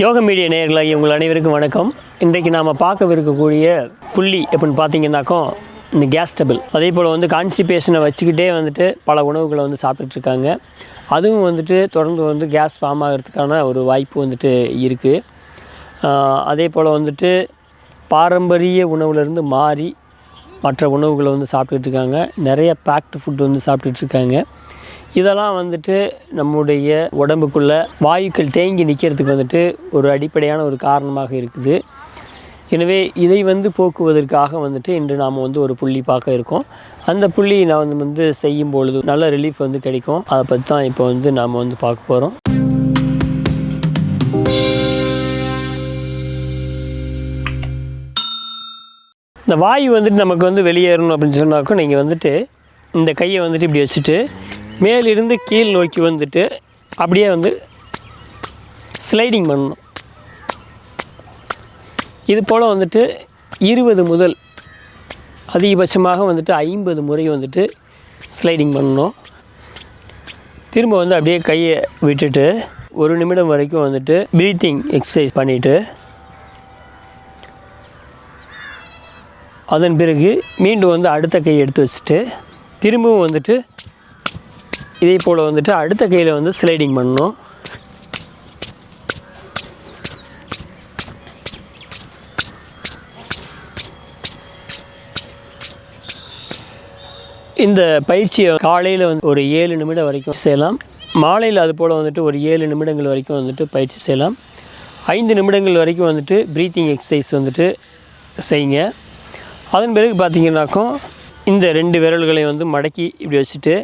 யோக மீடியா நேயர்களாகிய உங்கள் அனைவருக்கும் வணக்கம். இன்றைக்கு நாம் பார்க்கவிருக்கக்கூடிய புள்ளி எப்படின்னு பார்த்தீங்கன்னாக்கோ இந்த கேஸ் டபுள் அதே போல் வந்து கான்ஸ்டிபேஷனை வச்சுக்கிட்டே வந்துட்டு பல உணவுகளை வந்து சாப்பிட்டுட்ருக்காங்க. அதுவும் வந்துட்டு தொடர்ந்து வந்து கேஸ் ஃபார்ம் ஆகிறதுக்கான ஒரு வாய்ப்பு வந்துட்டு இருக்குது அதே போல் வந்துட்டு பாரம்பரிய உணவுலேருந்து மாறி மற்ற உணவுகளை வந்து சாப்பிட்டுட்டு இருக்காங்க நிறைய பேக்டு ஃபுட் வந்து சாப்பிட்டுட்டு இருக்காங்க இதெல்லாம் வந்துட்டு நம்முடைய உடம்புக்குள்ள வாயுக்கள் தேங்கி நிற்கிறதுக்கு வந்துட்டு ஒரு அடிப்படையான ஒரு காரணமாக இருக்குது. எனவே இதை வந்து போக்குவதற்காக வந்துட்டு இன்று நாம் வந்து ஒரு புள்ளி பார்க்க இருக்கோம். அந்த புள்ளி நான் வந்து செய்யும் பொழுது நல்ல ரிலீஃப் வந்து கிடைக்கும். அதை பற்றி தான் இப்போ வந்து நாம் வந்து பார்க்க போகிறோம் இந்த வாயு வந்துட்டு நமக்கு வந்து வெளியேறணும் அப்படின்னு சொன்னாக்கும் நீங்கள் வந்துட்டு இந்த கையை வந்துட்டு இப்படி வச்சுட்டு மேலிருந்து கீழ் நோக்கி வந்துட்டு அப்படியே வந்து ஸ்லைடிங் பண்ணணும். இது போல் வந்துட்டு இருபது முதல் அதிகபட்சமாக வந்துட்டு ஐம்பது முறை வந்துட்டு ஸ்லைடிங் பண்ணணும். திரும்ப வந்து அப்படியே கையை விட்டுட்டு ஒரு நிமிடம் வரைக்கும் வந்துட்டு ப்ரீத்திங் எக்ஸசைஸ் பண்ணிவிட்டு அதன் பிறகு மீண்டும் வந்து அடுத்த கையை எடுத்து வச்சுட்டு திரும்பவும் வந்துட்டு இதே போல் வந்துட்டு அடுத்த கையில் வந்து ஸ்லைடிங் பண்ணணும். இந்த பயிற்சியை காலையில் வந்து ஒரு ஏழு நிமிடம் வரைக்கும் செய்யலாம். மாலையில் அது போல் வந்துட்டு ஒரு ஏழு நிமிடங்கள் வரைக்கும் வந்துட்டு பயிற்சி செய்யலாம். ஐந்து நிமிடங்கள் வரைக்கும் வந்துட்டு ப்ரீத்திங் எக்ஸசைஸ் வந்துட்டு செய்யுங்க. அதன் பிறகு பார்த்திங்கனாக்கும் இந்த ரெண்டு விரல்களை வந்து மடக்கி இப்படி வச்சுட்டு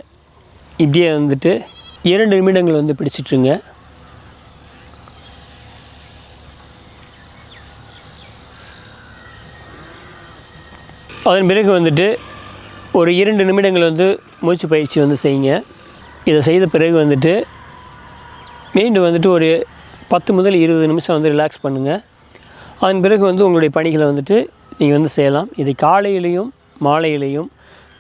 இப்படியே வந்துட்டு இரண்டு நிமிடங்கள் வந்து பிடிச்சிட்ருங்க அதன் பிறகு வந்துட்டு ஒரு இரண்டு நிமிடங்கள் வந்து மூச்சு பயிற்சி வந்து செய்யுங்க. இதை செய்த பிறகு வந்துட்டு மீண்டும் வந்துட்டு ஒரு பத்து முதல் இருபது நிமிஷம் வந்து ரிலாக்ஸ் பண்ணுங்கள் அதன் பிறகு வந்து உங்களுடைய பணிகளை வந்துட்டு நீங்கள் வந்து செய்யலாம். இதை காலையிலையும் மாலையிலையும்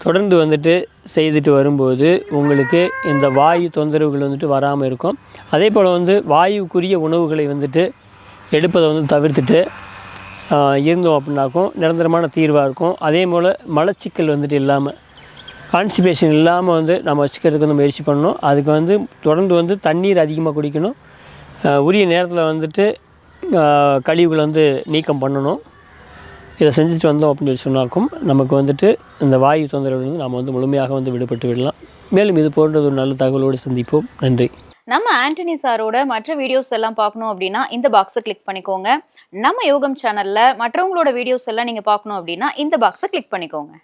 தொடர்ந்து வந்துட்டு செய்துட்டு வரும்போது உங்களுக்கு இந்த வாயு தொந்தரவுகள் வந்துட்டு வராமல் இருக்கும். அதே போல் வந்து வாயுக்குரிய உணவுகளை வந்துட்டு எடுப்பதை வந்து தவிர்த்துட்டு இருந்தோம் அப்படின்னாக்கும் நிரந்தரமான தீர்வாக இருக்கும். அதே போல் மலச்சிக்கல் வந்துட்டு இல்லாமல் கான்ஸ்டிபேஷன் இல்லாமல் வந்து நம்ம வச்சுக்கிறதுக்கு வந்து முயற்சி பண்ணணும். அதுக்கு வந்து தொடர்ந்து வந்து தண்ணீர் அதிகமாக குடிக்கணும். உரிய நேரத்தில் வந்துட்டு கழிவுகளை வந்து நீக்கம் பண்ணணும். இதை செஞ்சுட்டு வந்தோம் அப்படின்னு சொல்லி சொன்னாக்கும் நமக்கு வந்துட்டு இந்த வாயு தொந்தரவுலேருந்து நாம் வந்து முழுமையாக வந்து விடுபட்டு விடலாம். மேலும் இது போன்றது ஒரு நல்ல தகவலோடு சந்திப்போம். நன்றி. நம்ம ஆண்டனி சாரோட மற்ற வீடியோஸ் எல்லாம் பார்க்கணும் அப்படின்னா இந்த பாக்ஸை கிளிக் பண்ணிக்கோங்க. நம்ம யோகம் சேனலில் மற்றவங்களோட வீடியோஸ் எல்லாம் நீங்கள் பார்க்கணும் அப்படின்னா இந்த பாக்ஸை கிளிக் பண்ணிக்கோங்க.